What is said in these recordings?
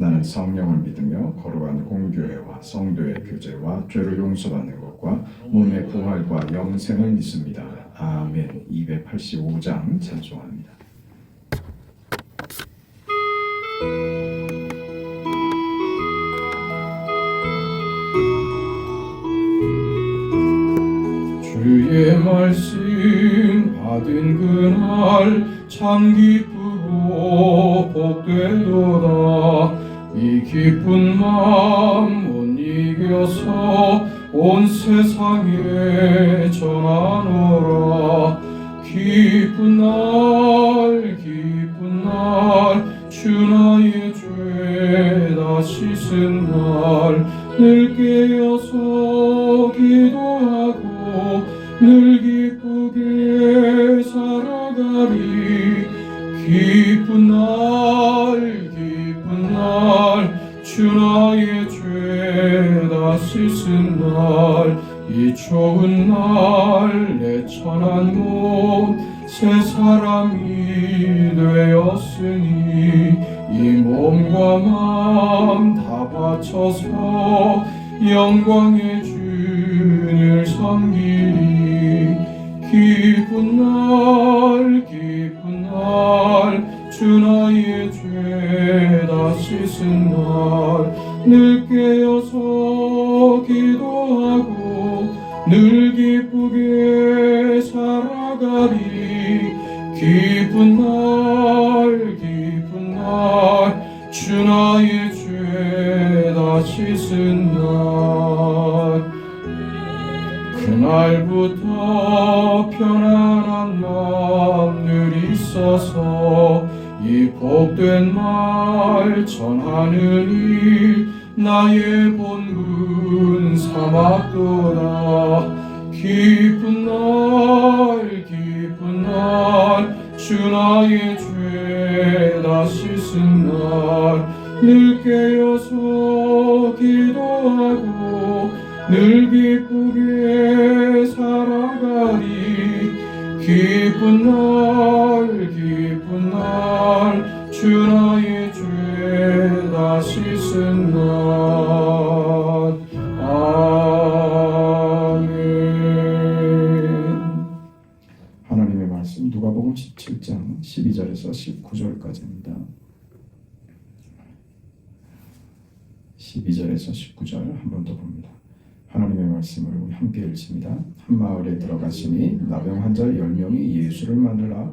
나는 성령을 믿으며 거룩한 공교회와 성도의 교제와 죄를 용서받는 것과 몸의 부활과 영생을 믿습니다. 아멘. 285장 찬송합니다. 주의 말씀 받은 그날 참 기쁘 이 기쁜 마음 못 이겨서 온 세상에 전하노라. 기쁜 날 기쁜 날 주 나의 죄다 씻은 날늘 깨어서 기도하고 늘 기쁘게 살아가리. 기쁜 날 기쁜 날 주 나의 죄다 씻은 날이 좋은 날 내 천한 몸새 사람이 되었으니 이 몸과 마음 다 바쳐서 영광의 주를 섬기리. 기쁜 날 기쁜 날 주 나의 죄다 씻은 날늘 깨어서 기도하고 늘 기쁘게 살아가리. 기쁜 날 기쁜 날 주 나의 죄다 씻은 날. 그날부터 편안한 마음 늘 있어서 이 복된 말 전하는 일 나의 본분 삼았도다 기쁜 날 기쁜 날 주 나의 죄다 씻은 날늘 깨어서 기도하고 늘 기쁘게 살아가리. 기쁜 날 기쁜 하나님의 말씀 누가복음 17장 12절에서 19절까지입니다. 12절에서 19절 한 번 더 봅니다. 하나님의 말씀을 함께 읽습니다. 한 마을에 들어가시니 나병 환자 열 명이 예수를 만나라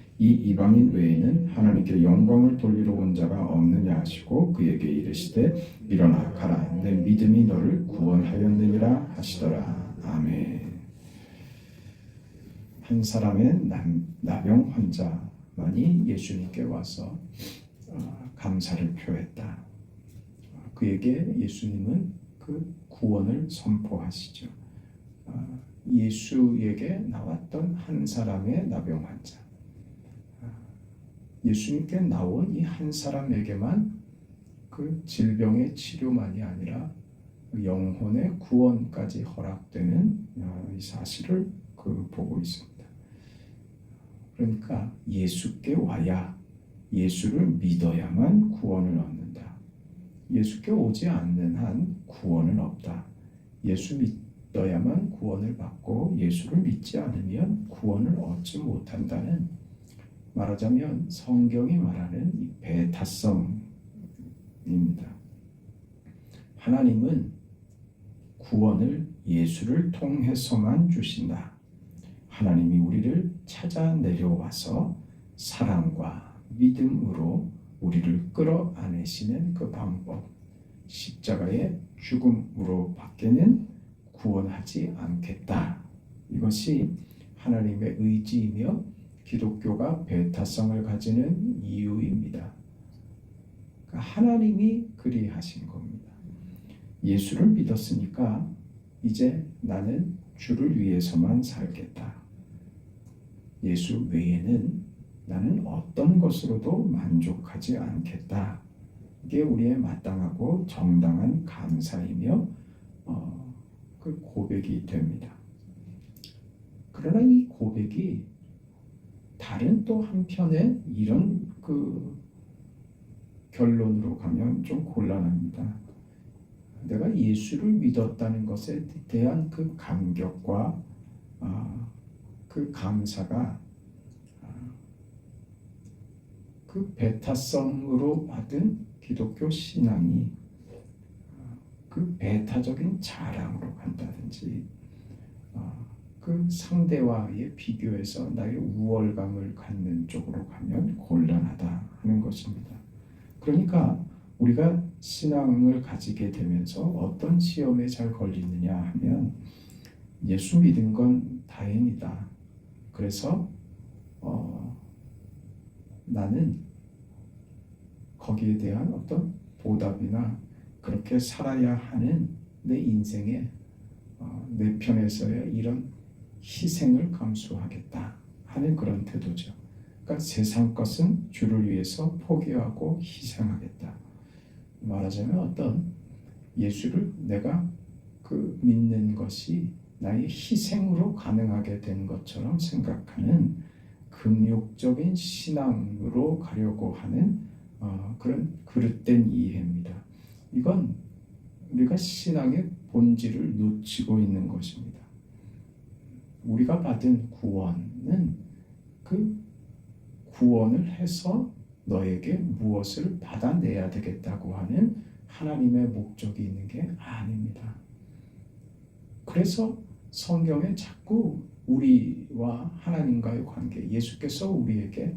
이 이방인 외에는 하나님께 영광을 돌리러 온 자가 없느냐 하시고 그에게 이르시되 일어나 가라 내 믿음이 너를 구원하였느니라 하시더라 아멘 한 사람의 남, 나병 환자만이 예수님께 와서 어, 감사를 표했다 그에게 예수님은 그 구원을 선포하시죠. 아, 예수에게 나왔던 한 사람의 나병 환자. 아, 예수님께 나온 이 한 사람에게만 그 질병의 치료만이 아니라 영혼의 구원까지 허락되는 아, 이 사실을 그 보고 있습니다. 그러니까 예수께 와야 예수를 믿어야만 구원을 얻는다. 예수께 오지 않는 한 구원은 없다. 예수 믿어야만 구원을 받고 예수를 믿지 않으면 구원을 얻지 못한다는 말하자면 성경이 말하는 배타성입니다. 하나님은 구원을 예수를 통해서만 주신다. 하나님이 우리를 찾아 내려와서 사랑과 믿음으로 우리를 끌어안으시는 그 방법, 십자가의 죽음으로 밖에는 구원하지 않겠다. 이것이 하나님의 의지이며 기독교가 배타성을 가지는 이유입니다. 그러니까 하나님이 그리하신 겁니다. 예수를 믿었으니까 이제 나는 주를 위해서만 살겠다. 예수 외에는 나는 어떤 것으로도 만족하지 않겠다. 이게 우리의 마땅하고 정당한 감사이며 어, 그 고백이 됩니다. 그러나 이 고백이 다른 또 한편에 이런 그 결론으로 가면 좀 곤란합니다. 내가 예수를 믿었다는 것에 대한 그 감격과 아, 그 감사가 아, 그 배타성으로 받은 기독교 신앙이 아, 그 배타적인 자랑으로 간다든지 아, 그 상대와의 비교해서 나의 우월감을 갖는 쪽으로 가면 곤란하다 하는 것입니다. 그러니까 우리가 신앙을 가지게 되면서 어떤 시험에 잘 걸리느냐 하면 예수 믿은 건 다행이다. 그래서 어, 나는 거기에 대한 어떤 보답이나 그렇게 살아야 하는 내 인생에 어, 내 편에서의 이런 희생을 감수하겠다 하는 그런 태도죠. 그러니까 세상 것은 주를 위해서 포기하고 희생하겠다. 말하자면 어떤 예수를 내가 그 믿는 것이 나의 희생으로 가능하게 된 것처럼 생각하는 금욕적인 신앙으로 가려고 하는 어, 그런 그릇된 이해입니다. 이건 우리가 신앙의 본질을 놓치고 있는 것입니다. 우리가 받은 구원은 그 구원을 해서 너에게 무엇을 받아내야 되겠다고 하는 하나님의 목적이 있는 게 아닙니다. 그래서 성경에 자꾸 우리와 하나님과의 관계, 예수께서 우리에게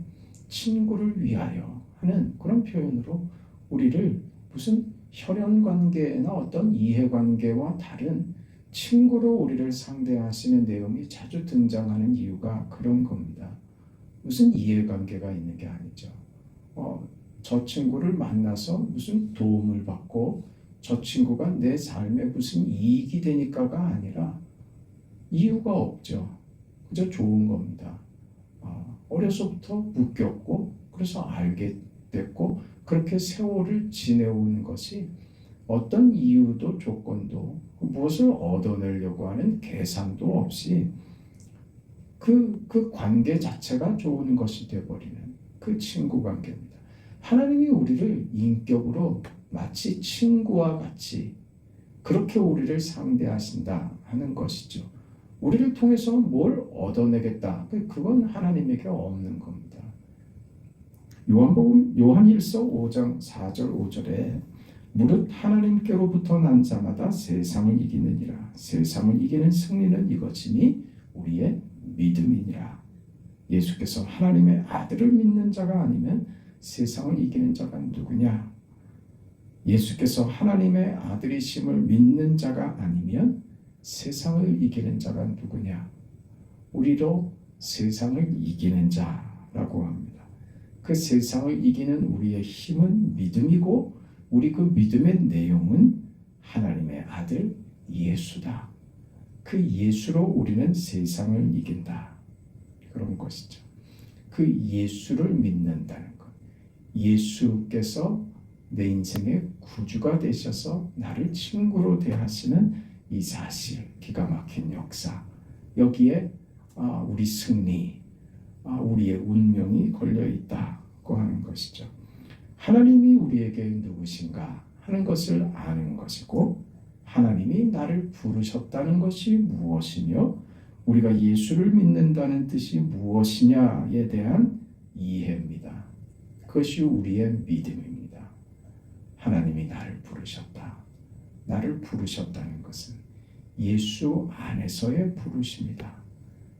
친구를 위하여 하는 그런 표현으로 우리를 무슨 혈연 관계나 어떤 이해 관계와 다른 친구로 우리를 상대하시는 내용이 자주 등장하는 이유가 그런 겁니다. 무슨 이해관계가 있는 게 아니죠. 어, 저 친구를 만나서 무슨 도움을 받고 저 친구가 내 삶에 무슨 이익이 되니까가 아니라 이유가 없죠. 그저 좋은 겁니다. 어, 어려서부터 묶였고 그래서 알게 됐고 그렇게 세월을 지내온 것이 어떤 이유도 조건도 무엇을 얻어내려고 하는 계산도 없이 그, 그 관계 자체가 좋은 것이 되어버리는 그 친구 관계입니다. 하나님이 우리를 인격으로 마치 친구와 같이 그렇게 우리를 상대하신다 하는 것이죠. 우리를 통해서 뭘 얻어내겠다. 그건 하나님에게 없는 겁니다. 요한복음 요한일서 5장 4절 5절에 무릇 하나님께로부터 난 자마다 세상을 이기느니라. 세상을 이기는 승리는 이것이니 우리의 믿음이니라. 예수께서 하나님의 아들을 믿는 자가 아니면 세상을 이기는 자가 누구냐? 예수께서 하나님의 아들이심을 믿는 자가 아니면 세상을 이기는 자가 누구냐? 우리로 세상을 이기는 자라고 합니다. 그 세상을 이기는 우리의 힘은 믿음이고 우리 그 믿음의 내용은 하나님의 아들 예수다. 그 예수로 우리는 세상을 이긴다. 그런 것이죠. 그 예수를 믿는다는 것. 예수께서 내 인생의 구주가 되셔서 나를 친구로 대하시는 이 사실, 기가 막힌 역사. 여기에 아, 우리 승리, 아, 우리의 운명이 걸려 있다고 하는 것이죠. 하나님이 우리에게 누구신가 하는 것을 아는 것이고 하나님이 나를 부르셨다는 것이 무엇이며 우리가 예수를 믿는다는 뜻이 무엇이냐에 대한 이해입니다. 그것이 우리의 믿음입니다. 하나님이 나를 부르셨다. 나를 부르셨다는 것은 예수 안에서의 부르심이다.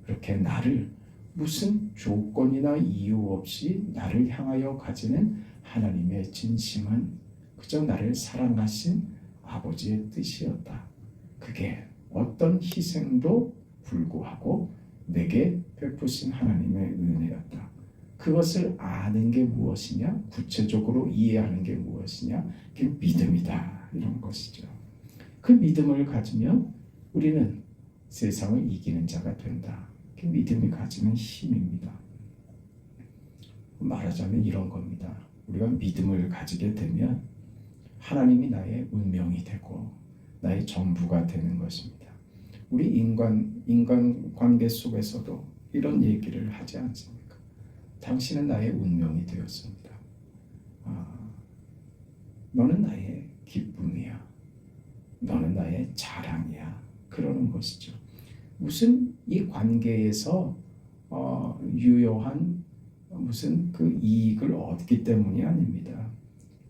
그렇게 나를 무슨 조건이나 이유 없이 나를 향하여 가지는 하나님의 진심은 그저 나를 사랑하신 아버지의 뜻이었다. 그게 어떤 희생도 불구하고 내게 베푸신 하나님의 은혜였다. 그것을 아는 게 무엇이냐? 구체적으로 이해하는 게 무엇이냐? 그게 믿음이다. 이런 것이죠. 그 믿음을 가지면 우리는 세상을 이기는 자가 된다. 그 믿음이 가지는 힘입니다. 말하자면 이런 겁니다. 우리가 믿음을 가지게 되면 하나님이 나의 운명이 되고 나의 전부가 되는 것입니다. 우리 인간 인간 관계 속에서도 이런 얘기를 하지 않습니까? 당신은 나의 운명이 되었습니다. 아, 너는 나의 기쁨이야. 너는 나의 자랑이야. 그러는 것이죠. 무슨 이 관계에서 어, 유효한 무슨 그 이익을 얻기 때문이 아닙니다.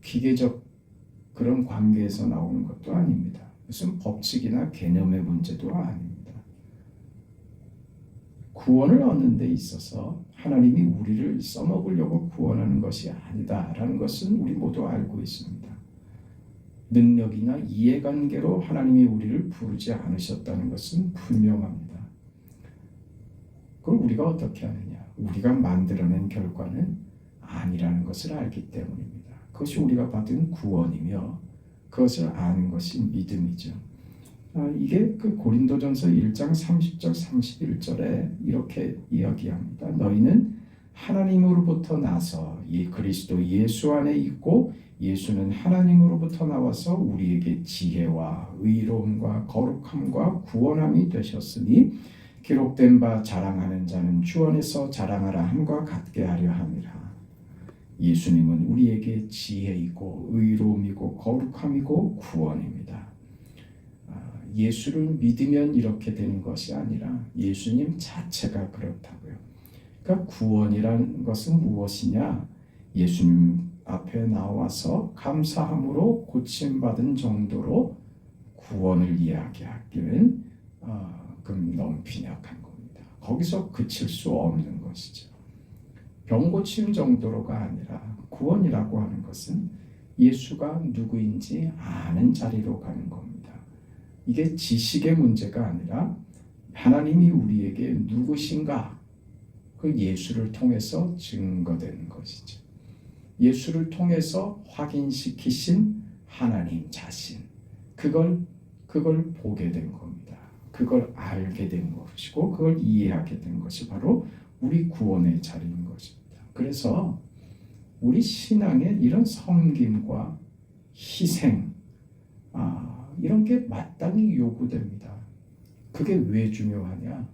기계적 그런 관계에서 나오는 것도 아닙니다. 무슨 법칙이나 개념의 문제도 아닙니다. 구원을 얻는 데 있어서 하나님이 우리를 써먹으려고 구원하는 것이 아니다라는 것은 우리 모두 알고 있습니다. 능력이나 이해관계로 하나님이 우리를 부르지 않으셨다는 것은 분명합니다. 그걸 우리가 어떻게 하느냐? 우리가 만들어낸 결과는 아니라는 것을 알기 때문입니다. 그것이 우리가 받은 구원이며 그것을 아는 것이 믿음이죠. 아, 이게 그 고린도전서 1장 30절 31절에 이렇게 이야기합니다. 너희는 하나님으로부터 나서 이 그리스도 예수 안에 있고 예수는 하나님으로부터 나와서 우리에게 지혜와 의로움과 거룩함과 구원함이 되셨으니 기록된 바 자랑하는 자는 주 안에서 자랑하라 함과 같게 하려 함이라. 예수님은 우리에게 지혜이고 의로움이고 거룩함이고 구원입니다. 아, 예수를 믿으면 이렇게 되는 것이 아니라 예수님 자체가 그렇다고요. 그러니까 구원이란 것은 무엇이냐? 예수님 앞에 나와서 감사함으로 고침받은 정도로 구원을 이야기하기는 너무 빈약한 겁니다. 거기서 그칠 수 없는 것이죠. 병 고침 정도로가 아니라 구원이라고 하는 것은 예수가 누구인지 아는 자리로 가는 겁니다. 이게 지식의 문제가 아니라 하나님이 우리에게 누구신가 그 예수를 통해서 증거되는 것이죠. 예수를 통해서 확인시키신 하나님 자신 그걸 그걸 보게 된 겁니다. 그걸 알게 된 것이고 그걸 이해하게 된 것이 바로 우리 구원의 자리인 것입니다. 그래서 우리 신앙에 이런 섬김과 희생 아, 이런 게 마땅히 요구됩니다. 그게 왜 중요하냐?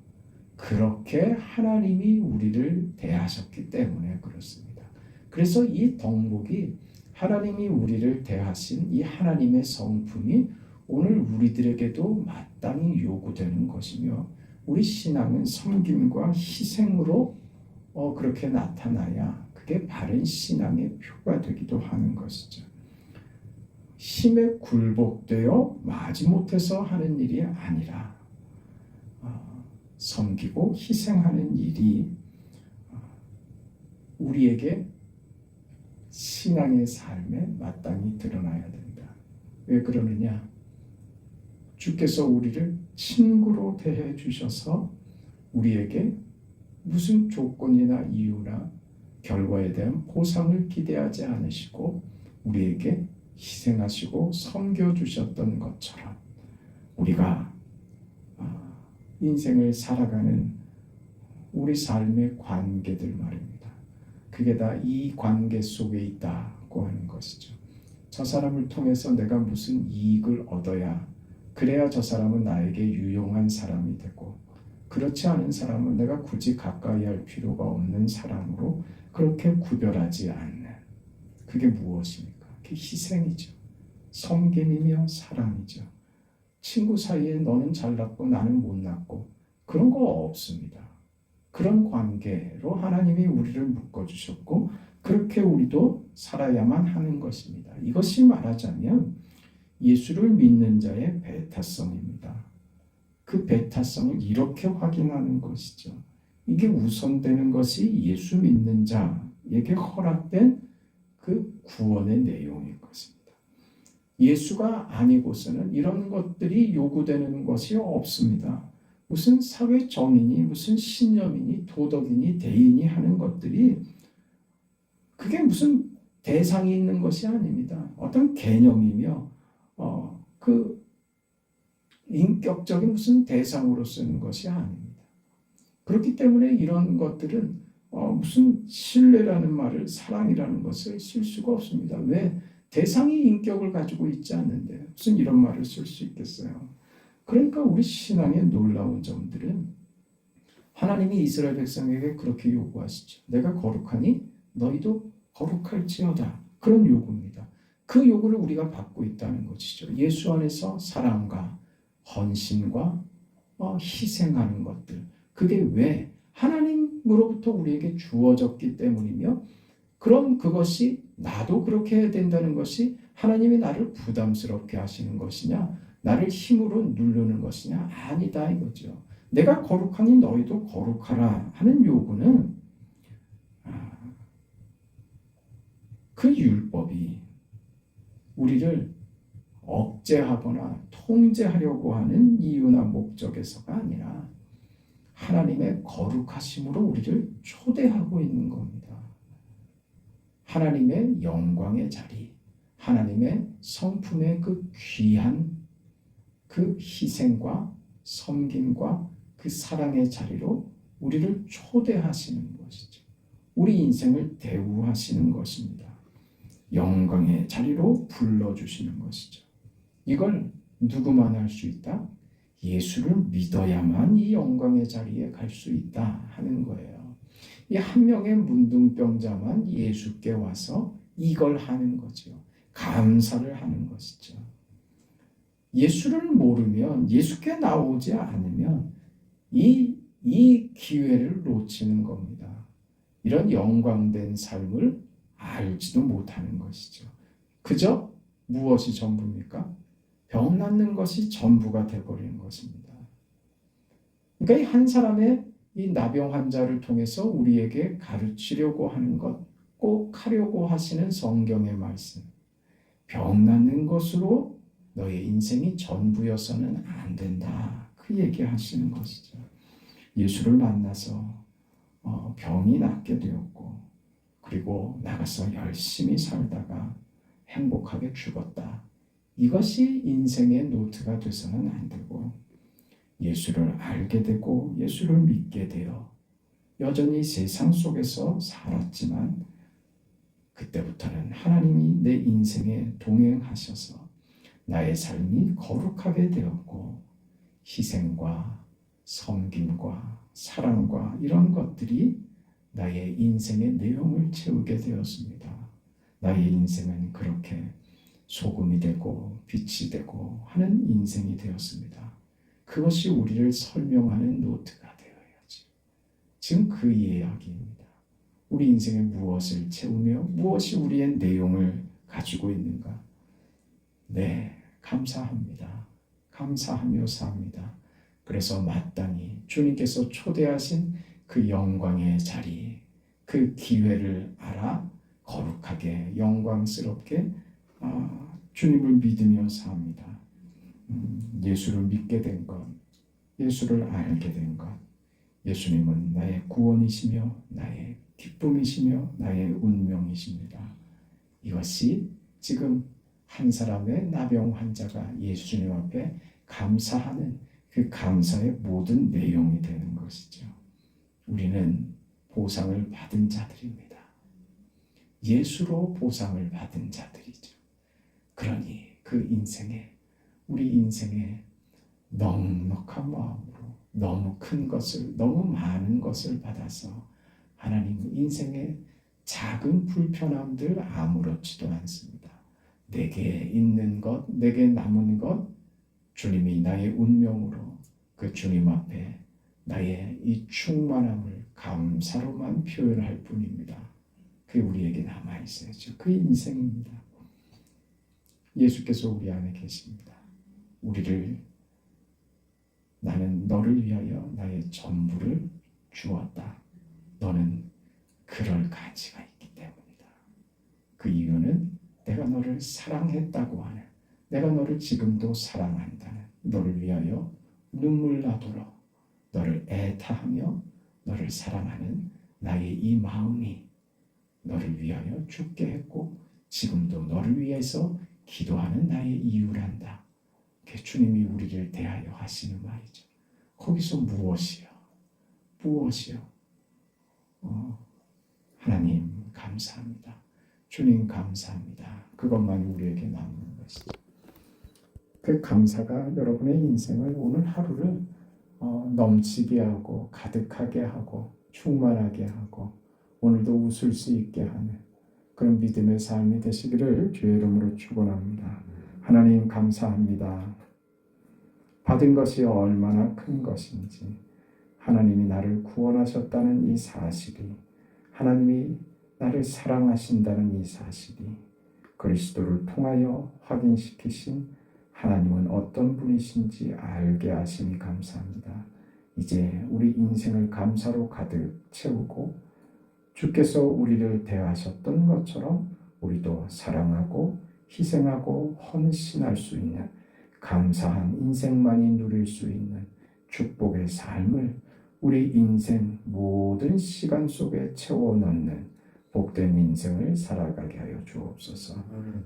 그렇게 하나님이 우리를 대하셨기 때문에 그렇습니다. 그래서 이 덕목이 하나님이 우리를 대하신 이 하나님의 성품이 오늘 우리들에게도 마땅히 요구되는 것이며 우리 신앙은 섬김과 희생으로 어, 그렇게 나타나야 그게 바른 신앙의 표가 되기도 하는 것이죠. 힘에 굴복되어 마지못해서 하는 일이 아니라 어, 섬기고 희생하는 일이 어, 우리에게 신앙의 삶에 마땅히 드러나야 된다. 왜 그러느냐? 주께서 우리를 친구로 대해 주셔서 우리에게 무슨 조건이나 이유나 결과에 대한 보상을 기대하지 않으시고 우리에게 희생하시고 섬겨 주셨던 것처럼 우리가 아, 인생을 살아가는 우리 삶의 관계들 말입니다. 그게 다 이 관계 속에 있다고 하는 것이죠. 저 사람을 통해서 내가 무슨 이익을 얻어야 그래야 저 사람은 나에게 유용한 사람이 되고 그렇지 않은 사람은 내가 굳이 가까이 할 필요가 없는 사람으로 그렇게 구별하지 않는 그게 무엇입니까? 그게 희생이죠. 섬김이며 사랑이죠. 친구 사이에 너는 잘났고 나는 못났고 그런 거 없습니다. 그런 관계로 하나님이 우리를 묶어주셨고 그렇게 우리도 살아야만 하는 것입니다. 이것이 말하자면 예수를 믿는 자의 배타성입니다. 그 배타성을 이렇게 확인하는 것이죠. 이게 우선되는 것이 예수 믿는 자에게 허락된 그 구원의 내용인 것입니다. 예수가 아니고서는 이런 것들이 요구되는 것이 없습니다. 무슨 사회 정인이, 무슨 신념이니, 도덕이니, 대인이 하는 것들이 그게 무슨 대상이 있는 것이 아닙니다. 어떤 개념이며, 어, 그 인격적인 무슨 대상으로 쓰는 것이 아닙니다. 그렇기 때문에 이런 것들은 어, 무슨 신뢰라는 말을 사랑이라는 것을 쓸 수가 없습니다. 왜? 대상이 인격을 가지고 있지 않는데 무슨 이런 말을 쓸 수 있겠어요? 그러니까 우리 신앙의 놀라운 점들은 하나님이 이스라엘 백성에게 그렇게 요구하시죠. 내가 거룩하니 너희도 거룩할지어다. 그런 요구입니다. 그 요구를 우리가 받고 있다는 것이죠. 예수 안에서 사랑과 헌신과 어, 희생하는 것들. 그게 왜 하나님으로부터 우리에게 주어졌기 때문이며 그럼 그것이 나도 그렇게 해야 된다는 것이 하나님이 나를 부담스럽게 하시는 것이냐 나를 힘으로 누르는 것이냐 아니다 이거죠. 내가 거룩하니 너희도 거룩하라 하는 요구는 아, 그 율법이 우리를 억제하거나 통제하려고 하는 이유나 목적에서가 아니라 하나님의 거룩하심으로 우리를 초대하고 있는 겁니다. 하나님의 영광의 자리, 하나님의 성품의 그 귀한 그 희생과 섬김과 그 사랑의 자리로 우리를 초대하시는 것이죠. 우리 인생을 대우하시는 것입니다. 영광의 자리로 불러주시는 것이죠. 이걸 누구만 할 수 있다? 예수를 믿어야만 이 영광의 자리에 갈 수 있다 하는 거예요. 이 한 명의 문둥병자만 예수께 와서 이걸 하는 거죠. 감사를 하는 것이죠. 예수를 모르면 예수께 나오지 않으면 이, 이 기회를 놓치는 겁니다. 이런 영광된 삶을 알지도 못하는 것이죠. 그저 무엇이 전부입니까? 병 낫는 것이 전부가 되어버리는 것입니다. 그러니까 이 한 사람의 이 나병 환자를 통해서 우리에게 가르치려고 하는 것, 꼭 하려고 하시는 성경의 말씀. 병 낫는 것으로 너의 인생이 전부여서는 안 된다. 그 얘기 하시는 것이죠. 예수를 만나서 어, 병이 낫게 되었고, 그리고 나가서 열심히 살다가 행복하게 죽었다. 이것이 인생의 노트가 돼서는 안 되고, 예수를 알게 되고 예수를 믿게 되어 여전히 세상 속에서 살았지만 그때부터는 하나님이 내 인생에 동행하셔서 나의 삶이 거룩하게 되었고 희생과 섬김과 사랑과 이런 것들이 나의 인생의 내용을 채우게 되었습니다. 나의 인생은 그렇게 소금이 되고 빛이 되고 하는 인생이 되었습니다. 그것이 우리를 설명하는 노트가 되어야지. 지금 그 이야기입니다. 우리 인생에 무엇을 채우며 무엇이 우리의 내용을 가지고 있는가? 네, 감사합니다. 감사하며 삽니다. 그래서 마땅히 주님께서 초대하신 그 영광의 자리, 그 기회를 알아 거룩하게 영광스럽게 아, 주님을 믿으며 삽니다. 음, 예수를 믿게 된 것, 예수를 알게 된 것, 예수님은 나의 구원이시며 나의 기쁨이시며 나의 운명이십니다. 이것이 지금 한 사람의 나병 환자가 예수님 앞에 감사하는 그 감사의 모든 내용이 되는 것이죠. 우리는 보상을 받은 자들입니다. 예수로 보상을 받은 자들이죠. 그러니 그 인생에 우리 인생에 넉넉한 마음으로 너무 큰 것을 너무 많은 것을 받아서 하나님 인생의 작은 불편함들 아무렇지도 않습니다. 내게 있는 것, 내게 남은 것, 주님이 나의 운명으로 그 주님 앞에 나의 이 충만함을 감사로만 표현할 뿐입니다. 그게 우리에게 남아 있어야죠. 그 인생입니다. 예수께서 우리 안에 계십니다. 우리를 나는 너를 위하여 나의 전부를 주었다. 너는 그럴 가치가 있기 때문이다. 그 이유는 내가 너를 사랑했다고 하는, 내가 너를 지금도 사랑한다는, 너를 위하여 눈물 나도록 너를 애타하며 너를 사랑하는 나의 이 마음이 너를 위하여 죽게 했고 지금도 너를 위해서 기도하는 나의 이유란다. 그게 주님이 우리를 대하여 하시는 말이죠. 거기서 무엇이요? 무엇이요? 어, 하나님 감사합니다. 주님 감사합니다. 그것만이 우리에게 남는 것이죠. 그 감사가 여러분의 인생을 오늘 하루를 어, 넘치게 하고 가득하게 하고 충만하게 하고 오늘도 웃을 수 있게 하는 그런 믿음의 삶이 되시기를 주의 이름으로 축원합니다. 하나님 감사합니다. 받은 것이 얼마나 큰 것인지 하나님이 나를 구원하셨다는 이 사실이 하나님이 나를 사랑하신다는 이 사실이 그리스도를 통하여 확인시키신 하나님은 어떤 분이신지 알게 하심이 감사합니다. 이제 우리 인생을 감사로 가득 채우고 주께서 우리를 대하셨던 것처럼 우리도 사랑하고 희생하고 헌신할 수 있는 감사한 인생만이 누릴 수 있는 축복의 삶을 우리 인생 모든 시간 속에 채워 넣는 복된 인생을 살아가게 하여 주옵소서.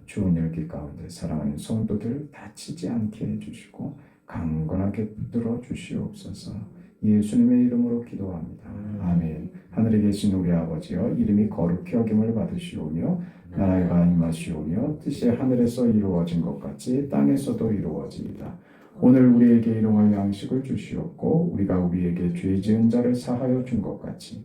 좋은 열기 가운데 사랑하는 성도들 다치지 않게 해주시고 강건하게 붙들어 주시옵소서. 예수님의 이름으로 기도합니다. 아멘. 하늘에 계신 우리 아버지여 이름이 거룩히 여김을 받으시오며 나라가 임하시오며 뜻이 하늘에서 이루어진 것 같이 땅에서도 이루어지이다. 오늘 우리에게 일용할 양식을 주시옵고 우리가 우리에게 죄 지은 자를 사하여 준 것 같이